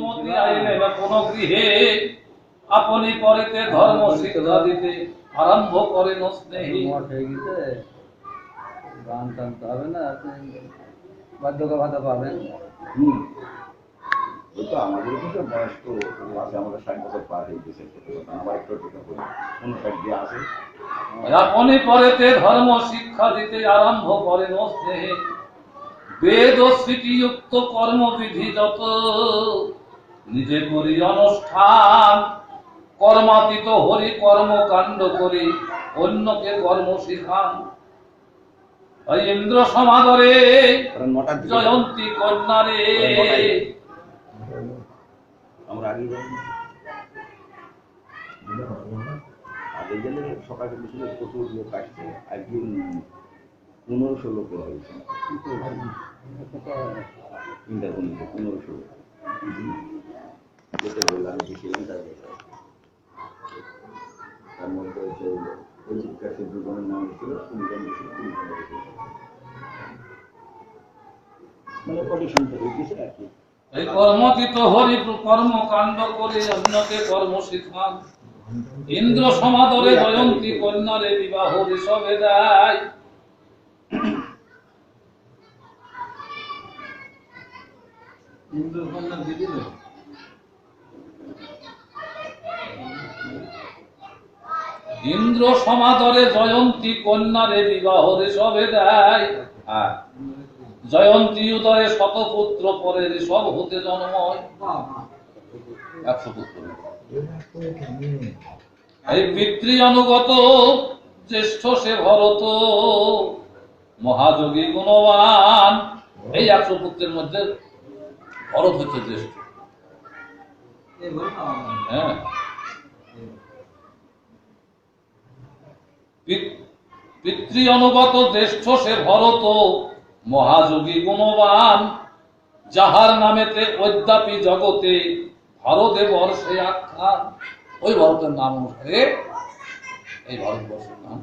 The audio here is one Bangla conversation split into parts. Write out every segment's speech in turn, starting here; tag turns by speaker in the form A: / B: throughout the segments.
A: মতি আইলেন কোন গৃহে আপনি করিতে ধর্ম শিক্ষা দিতে আরম্ভ করেন স্নেহী।
B: গান টানতে হবে না আপনি বার্ধক্য ভাতা পাবেন।
C: হুম। তো আমাদের কিন্তু বয়স্ক আছে আমাদের ষাট বছর পার হয়ে গেছে আমার একটু একটু করে অনুষাট দিয়ে আছে।
A: আপনি পরেতে ধর্ম শিক্ষা দিতে আরম্ভ করেন স্নেহে। বেদ ও স্মৃতিযুক্ত কর্মবিধি যত নিজে করি অনুষ্ঠান। কর্মাতীত হরি কর্মকাণ্ড করি অন্যকে কর্ম শিখান। ইন্দ্র সমাদরে জয়ন্তী কন্যা রে
C: আমরা আগে যাই। আগে গেলে সকালে ছিল প্রচুর লোক আসছে একদিন পনেরোশো লোক হয়েছে। পনেরোশো লোক। যেটা বললাম আমি গেছিলাম তার তার মধ্যে হচ্ছে ওই জিজ্ঞাসা দুজনের নাম ছিল তিনজন ছিল তিনজন মানে কন্ডিশন থেকে গেছে আর কি।
A: এই কর্মতীত হরি কর্মকাণ্ড করে অন্যকে কর্ম শিখান ইন্দ্র সমাদরে জয়ন্তী কন্যারে বিবাহ ঋষভে দেয়।
B: ইন্দ্রকন্যা দিয়ে দিল
A: ইন্দ্র সমাদরে জয়ন্তী কন্যারে বিবাহ ঋষভে দেয়। হ্যাঁ। জয়ন্তী উদয়ে শতপুত্র পরে ঋষভ হতে জন্ময়। একশো পুত্র। এই পিতৃ অনুগত জ্যেষ্ঠ সে ভরত, মহাযোগী গুণবান। এই একশো পুত্রের মধ্যে ভরত হচ্ছে জ্যেষ্ঠ। হ্যাঁ। পিত- অনুগত জ্যেষ্ঠ সে ভরত মহাযোগী গুণবান যাহার নামেতে অদ্যাপি জগতে ভারতে বর্ষে আখ্যান ওই ভারতের নাম অনুসারে এই ভারতবর্ষের নাম।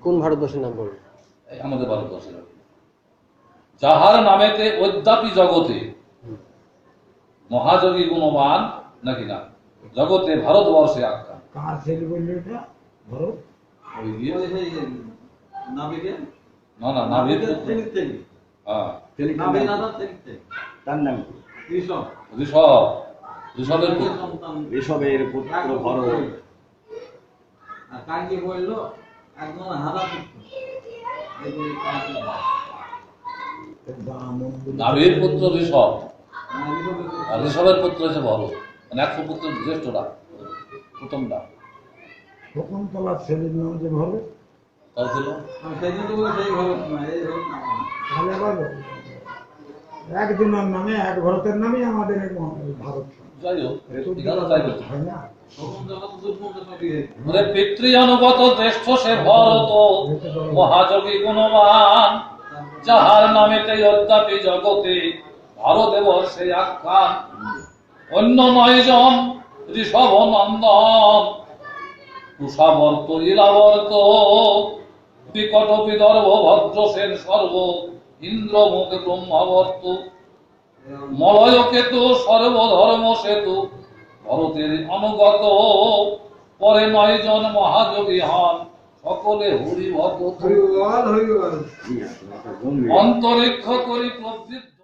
D: কোন ভারতবর্ষের নাম বলুন?
A: আমাদের ভারতবর্ষের যাহার নামেতে অদ্যাপি জগতে মহাযোগী গুণবান নাকি না? জগতে ভারতবর্ষে আখ্যান
E: কার ছেলে বললি এটা ধরো।
A: ওই
B: নাবিকে
A: না না নাভির পুত্র হ্যাঁ
C: তার নাম কি?
A: ঋষভ। ঋষভের পুত্র।
C: ঋষভের পুত্র ভরত
B: কাকে বলল একজন হাদা পুত্র?
A: নাভির পুত্র ঋষভ।
B: হ্যাঁ, ঋষভের পুত্র।
A: আর ঋষভের পুত্র হচ্ছে ভরত মানে একশো পুত্র জ্যেষ্ঠটা প্রথমটা।
E: শকুন্তলার ছেলের নাম যে ভরত
A: তার ছিল?
B: আমি তো সেই ভরত না, এই ভরত না।
E: তাহলে আবার একজনের নামে এক ভরতের নামে আমাদের ভারত।
A: যাই হোক
E: হয় না
B: তখন যখন দুর্মুখ সবই হয়েছে।
A: ওরে পিতৃ অনুগত জ্যেষ্ঠ সে ভরত মহাযোগী গুণবান যাহার নামেতে অদ্যাপি জগতে ভারতে বর্ষে আখ্যান। অন্য নয়জন ঋষভ নন্দন কুষাবর্ত ইলাবর্ত বিকট বিদর্ভ ভদ্রসেন সর্ব ইন্দ্রমুখ ব্রহ্মাবর্ত মলয় কেতু সর্বধর্ম সেতু ভরতের অনুগত পরে নয়জন মহাযোগী হন সকলে হরি ভগত
E: হরিবল হরিবল
C: ঠিক আছে, একটা গম্ভীর।
A: অন্তরিক্ষ করি প্রবৃত্ত।